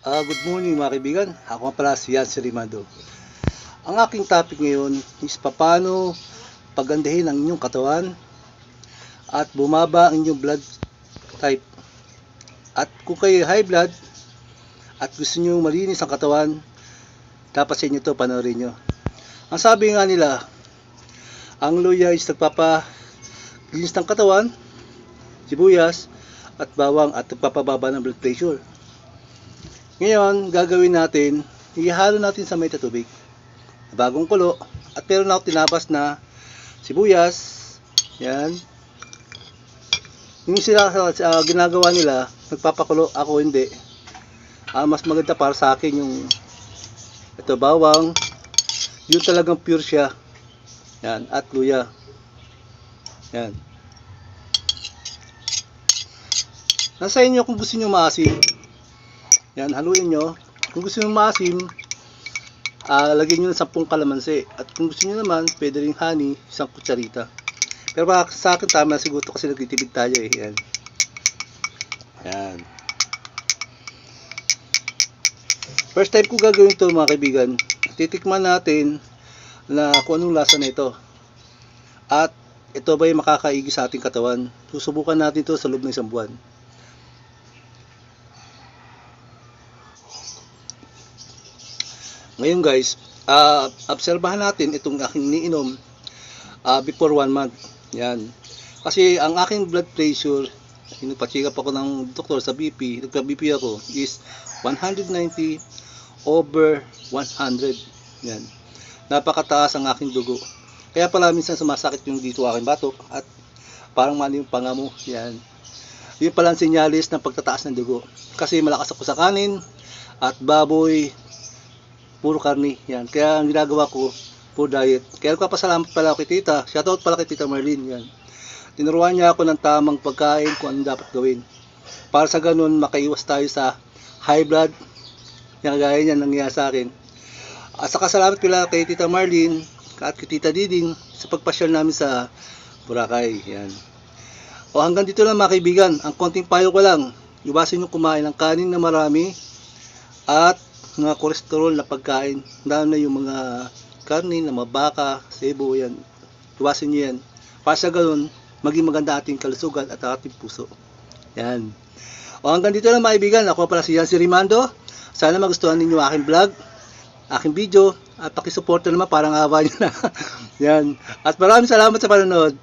Ah, good morning mga kaibigan. Ako pala si Yan Rimando. Ang aking topic ngayon is paano pagandahin ang inyong katawan at bumaba ang inyong blood type. At kung kayo high blood at gusto nyo malinis ang katawan, dapat sa inyo to panoorin nyo. Ang sabi nga nila, ang luya is nagpapalinis ng katawan, sibuyas, at bawang at nagpapababa ng blood pressure. Ngayon, gagawin natin, ihalo natin sa may tubig. Bagong kulo. At meron ako tinabas na sibuyas. Yan. Yung sila uh, ginagawa nila, nagpapakulo, ako hindi. Ah, mas maganda para sa akin yung ito bawang. Yung talagang pure siya. Yan, at luya. Yan. Nasa inyo kung gusto nyo maasim. Yan, haluin nyo. Kung gusto nyo maasim, ah lagyan nyo ng 10 kalamansi. At kung gusto nyo naman, pwede rin honey, isang kutsarita. Pero para sa akin, tama siguro kasi nagtitipid tayo eh. Yan. Yan. First time ko gagawin to mga kaibigan. Titikman natin na kung anong lasa na ito. At ito ba yung makakaigi sa ating katawan? Susubukan natin to sa loob ng isang buwan. Ngayon guys, ah obserbahan natin itong aking iniinom ah, before one month. Yan. Kasi ang aking blood pressure, inupacheck up ako ng doktor sa BP, nagka-BP ako, is 190 over 100. Yan. Napakataas ang aking dugo. Kaya pala minsan sumasakit yung dito aking batok at parang mali yung panga mo. Yan. Yun pala ang sinyalis ng pagtataas ng dugo. Kasi malakas ako sa kanin at baboy, puro karni. Yan. Kaya ang ginagawa ko, puro diet. Kaya nagpapasalamat pala ako kay tita. Shoutout pala kay tita Marlene. Yan. Tinuruan niya ako ng tamang pagkain kung anong dapat gawin. Para sa ganun, makaiwas tayo sa high blood. Yan, gaya niyan nangyayari sa akin. At saka salamat pala kay tita Marlene at kay tita Diding sa pagpasyal namin sa Boracay. Yan. O hanggang dito lang mga kaibigan. Ang konting payo ko lang. Iwasan nyo kumain ng kanin na marami at mga kolesterol na pagkain. Lalo na yung mga karni na mga baka, sebo, yan. Iwasan nyo yan. Para sa ganun, maging maganda ating kalusugan at ating puso. Yan. O hanggang dito lang mga kaibigan. Ako pala si Yancy Rimando. Sana magustuhan ninyo aking vlog, aking video, at pakisuporta naman parang awa nyo na. yan. At maraming salamat sa panonood.